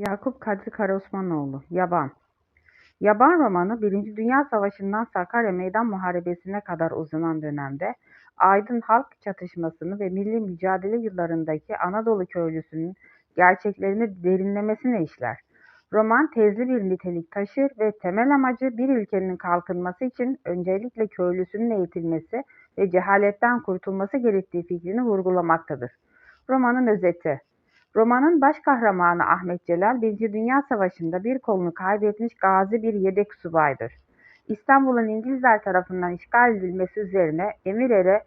Yakup Kadri Karaosmanoğlu Yaban Yaban romanı Birinci Dünya Savaşı'ndan Sakarya Meydan Muharebesi'ne kadar uzanan dönemde aydın halk çatışmasını ve milli mücadele yıllarındaki Anadolu köylüsünün gerçeklerini derinlemesine işler. Roman tezli bir nitelik taşır ve temel amacı bir ülkenin kalkınması için öncelikle köylüsünün eğitilmesi ve cehaletten kurtulması gerektiği fikrini vurgulamaktadır. Romanın özeti Romanın baş kahramanı Ahmet Celal, Birinci Dünya Savaşı'nda bir kolunu kaybetmiş gazi bir yedek subaydır. İstanbul'un İngilizler tarafından işgal edilmesi üzerine Emir Ere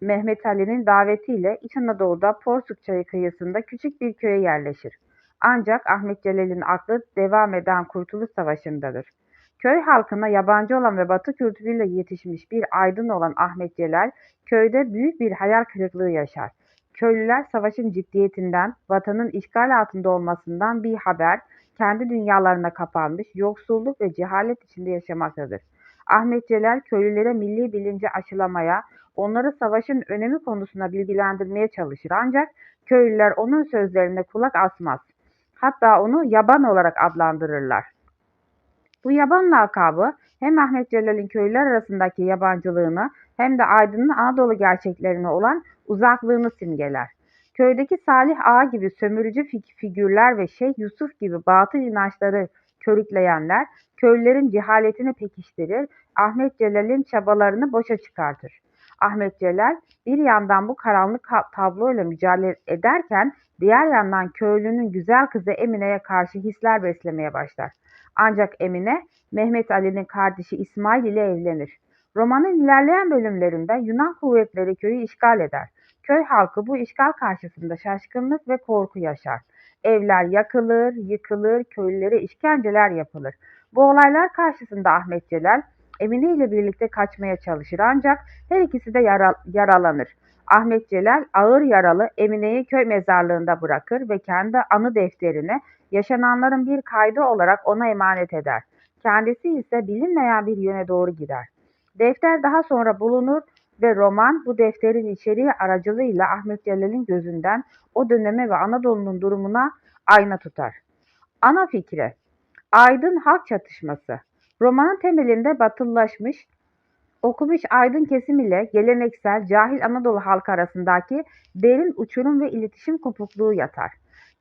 Mehmet Ali'nin davetiyle İç Anadolu'da Porsuk Çayı kıyısında küçük bir köye yerleşir. Ancak Ahmet Celal'in aklı devam eden Kurtuluş Savaşı'ndadır. Köy halkına yabancı olan ve batı kültürüyle yetişmiş bir aydın olan Ahmet Celal, köyde büyük bir hayal kırıklığı yaşar. Köylüler savaşın ciddiyetinden, vatanın işgal altında olmasından bir haber, kendi dünyalarına kapanmış, yoksulluk ve cehalet içinde yaşamaktadır. Ahmet Celal köylülere milli bilinci aşılamaya, onları savaşın önemi konusunda bilgilendirmeye çalışır ancak köylüler onun sözlerine kulak asmaz. Hatta onu yaban olarak adlandırırlar. Bu yaban lakabı hem Ahmet Celal'in köylüler arasındaki yabancılığını hem de Aydın'ın Anadolu gerçeklerine olan uzaklığını simgeler. Köydeki Salih Ağa gibi sömürücü figürler ve Şeyh Yusuf gibi batıl inançları körükleyenler köylülerin cehaletini pekiştirir, Ahmet Celal'in çabalarını boşa çıkartır. Ahmet Celal bir yandan bu karanlık tabloyla mücadele ederken diğer yandan köylünün güzel kızı Emine'ye karşı hisler beslemeye başlar. Ancak Emine, Mehmet Ali'nin kardeşi İsmail ile evlenir. Romanın ilerleyen bölümlerinde Yunan kuvvetleri köyü işgal eder. Köy halkı bu işgal karşısında şaşkınlık ve korku yaşar. Evler yakılır, yıkılır, köylülere işkenceler yapılır. Bu olaylar karşısında Ahmet Celal, Emine ile birlikte kaçmaya çalışır ancak her ikisi de yara yaralanır. Ahmet Celal ağır yaralı Emine'yi köy mezarlığında bırakır ve kendi anı defterine yaşananların bir kaydı olarak ona emanet eder. Kendisi ise bilinmeyen bir yöne doğru gider. Defter daha sonra bulunur ve roman bu defterin içeriği aracılığıyla Ahmet Celal'in gözünden o döneme ve Anadolu'nun durumuna ayna tutar. Ana fikri Aydın halk çatışması Romanın temelinde batılılaşmış, okumuş aydın kesim ile geleneksel cahil Anadolu halkı arasındaki derin uçurum ve iletişim kopukluğu yatar.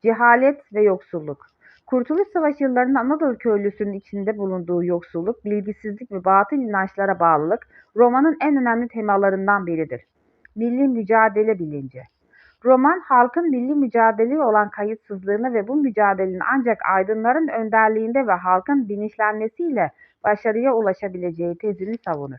Cehalet ve yoksulluk Kurtuluş Savaşı yıllarında Anadolu köylüsünün içinde bulunduğu yoksulluk, bilgisizlik ve batıl inançlara bağlılık romanın en önemli temalarından biridir. Milli mücadele bilinci Roman, halkın milli mücadeleye olan kayıtsızlığını ve bu mücadelenin ancak aydınların önderliğinde ve halkın bilinçlenmesiyle başarıya ulaşabileceği tezini savunur.